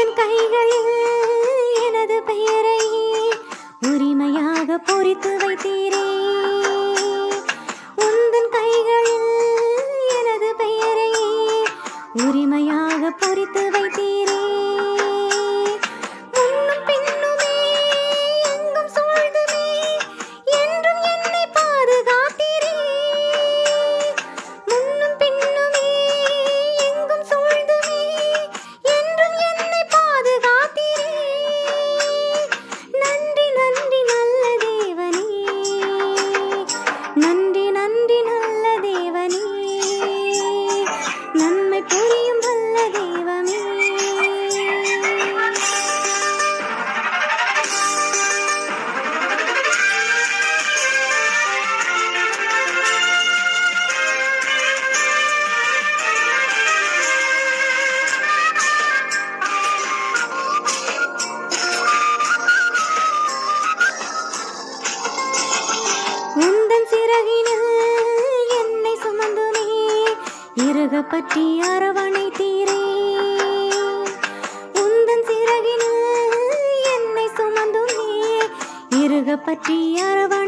அதன் கைகளில் எனது பெயரை உரிமையாக பொறித்து வைத்தீரே. அழகப்பற்றி அரவணை தீரே. உந்தன் சிறகினில் என்னை சுமந்துமே. இருக பற்றி அரவணை